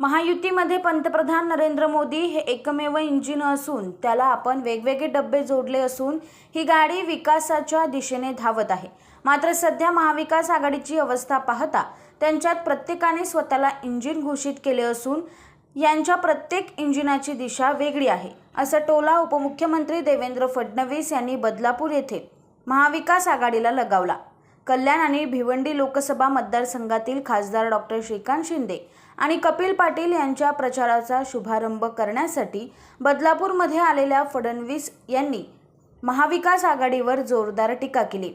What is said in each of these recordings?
महायुतीमध्ये पंतप्रधान नरेंद्र मोदी हे एकमेव इंजिन असून त्याला आपण वेगवेगळे डब्बे जोडले असून ही गाडी विकासाच्या दिशेने धावत आहे. मात्र सध्या महाविकास आघाडीची अवस्था पाहता त्यांच्यात प्रत्येकाने स्वतःला इंजिन घोषित केले असून यांच्या प्रत्येक इंजिनाची दिशा वेगळी आहे असं टोला उपमुख्यमंत्री देवेंद्र फडणवीस यांनी बदलापूर येथे महाविकास आघाडीला लगावला. कल्याण आणि भिवंडी लोकसभा मतदारसंघातील खासदार डॉक्टर श्रीकांत शिंदे आणि कपिल पाटील यांच्या प्रचाराचा शुभारंभ करण्यासाठी बदलापूरमध्ये आलेल्या फडणवीस यांनी महाविकास आघाडीवर जोरदार टीका केली.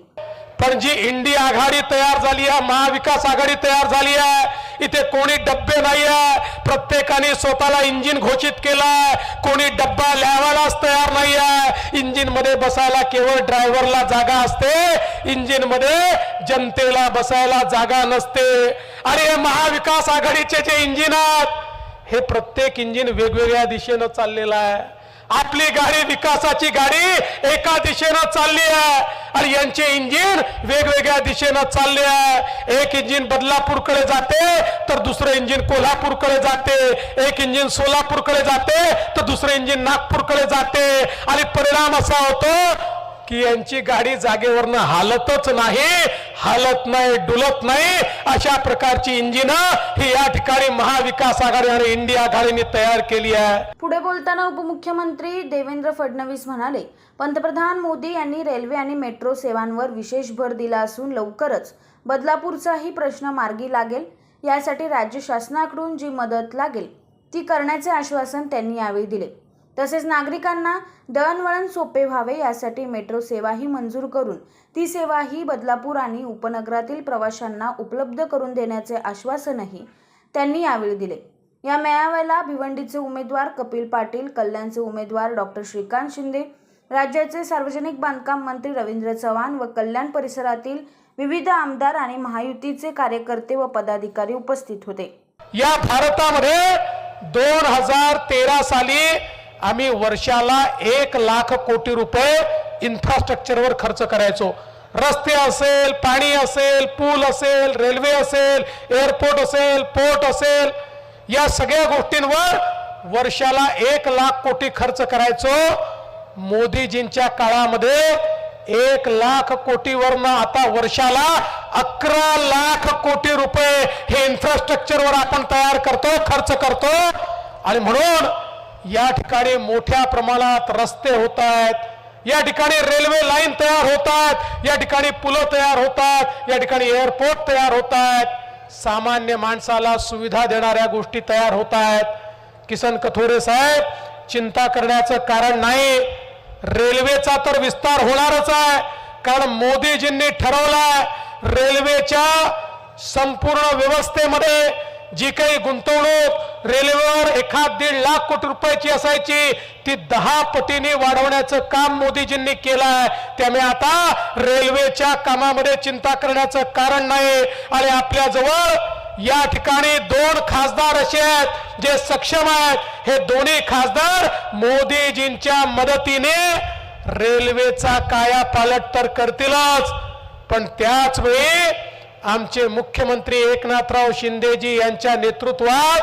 पण जी इंडी आघाडी तयार झाली आहे महाविकास आघाडी तयार झाली आहे इथे कोणी डब्बे नाही आहे प्रत्येकाने स्वतःला इंजिन घोषित केलाय. कोणी डब्बा लिहावायलाच तयार नाही आहे इंजिनमध्ये बसायला केवळ ड्रायव्हरला जागा असते. इंजिनमध्ये जनतेला बसायला जागा नसते. अरे महाविकास आघाडीचे जे इंजिन आहेत हे प्रत्येक इंजिन वेगवेगळ्या दिशेनं चाललेलं आहे. आपली गाडी विकासाची गाडी एका दिशेनं चालली आहे. आणि यांचे इंजिन वेगवेगळ्या दिशेनं चालले आहे. एक इंजिन बदलापूरकडे जाते तर दुसरं इंजिन कोल्हापूरकडे जाते. एक इंजिन सोलापूरकडे जाते तर दुसरं इंजिन नागपूरकडे जाते. आणि परिणाम असा होतो की यांची गाडी जागेवरनं हालतच नाही हालत नाही डुलत नाही. अशा प्रकारची इंजिनं ही या ठिकाणी महाविकास आघाडी आणि इंडिया आघाडीने तयार केली आहे. पुढे बोलताना उपमुख्यमंत्री देवेंद्र फडणवीस म्हणाले पंतप्रधान मोदी यांनी रेल्वे आणि मेट्रो सेवांवर विशेष भर दिला असून लवकरच बदलापूरचाही प्रश्न मार्गी लागेल. यासाठी राज्य शासनाकडून जी मदत लागेल ती करण्याचे आश्वासन त्यांनी यावेळी दिले. तसेच नागरिकांना दळणवळण सोपे व्हावे यासाठी मेट्रो सेवाही मंजूर करून ती सेवाही बदलापूर आणि उपनगरातील प्रवाशांना उपलब्ध करून देण्याचे आश्वासनही त्यांनी यावेळी दिले. या मेळाव्याला भिवंडीचे उमेदवार कपिल पाटील कल्याणचे उमेदवार डॉक्टर श्रीकांत शिंदे राज्याचे सार्वजनिक बांधकाम मंत्री रवींद्र चव्हाण व कल्याण परिसरातील विविध आमदार आणि महायुतीचे कार्यकर्ते व पदाधिकारी उपस्थित होते. या भारतामध्ये दोन हजार तेरा साली आम्ही वर्षाला एक लाख कोटी रुपये इन्फ्रास्ट्रक्चरवर खर्च करायचो. रस्ते असेल पाणी असेल पूल असेल रेल्वे असेल एअरपोर्ट असेल पोर्ट असेल या सगळ्या गोष्टींवर वर्षाला एक लाख कोटी खर्च करायचो. मोदीजींच्या काळामध्ये एक लाख कोटीवरनं आता वर्षाला अकरा लाख कोटी रुपये हे इन्फ्रास्ट्रक्चरवर आपण तयार करतो खर्च करतो. आणि म्हणून या ठिकाणी मोठ्या प्रमाणात रस्ते होत आहेत. या ठिकाणी रेल्वे लाईन तयार होत आहेत. या ठिकाणी पुलं तयार होतात या ठिकाणी एअरपोर्ट तयार होत आहेत. सामान्य माणसाला सुविधा देणाऱ्या गोष्टी तयार होत आहेत. किसन कथोरे साहेब चिंता करण्याचं कारण नाही. रेल्वेचा तर विस्तार होणारच आहे. कारण मोदीजींनी ठरवलाय रेल्वेच्या संपूर्ण व्यवस्थेमध्ये जी काही गुंतवणूक रेल्वे एखाद दीड लाख कोटी रुपयाची असायची ती दहा पटीने वाढवण्याचं काम मोदीजींनी केलं आहे त्यामुळे आता रेल्वेच्या कामामध्ये चिंता करण्याचं कारण नाही. आणि आपल्याजवळ या ठिकाणी दोन खासदार असे आहेत जे सक्षम आहेत. हे दोन्ही खासदार मोदीजींच्या मदतीने रेल्वेचा काया पालट तर करतीलच. पण त्याच वेळी आमचे मुख्यमंत्री एकनाथराव शिंदेजी यांच्या नेतृत्वात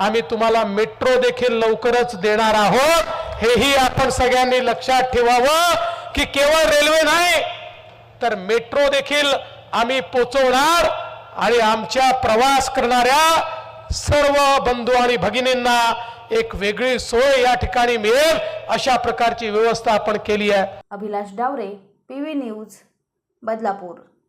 आम्ही तुम्हाला मेट्रो देखील लवकरच देणार आहोत. हेही आपण सगळ्यांनी लक्षात ठेवावं की केवळ रेल्वे नाही तर मेट्रो देखील आम्ही पोचवणार आणि आमच्या प्रवास करणाऱ्या सर्व बंधू आणि भगिनींना एक वेगळी सोय या ठिकाणी मिळेल. अशा प्रकारची व्यवस्था आपण केली आहे. Abhilash Davre P V news Badlapur.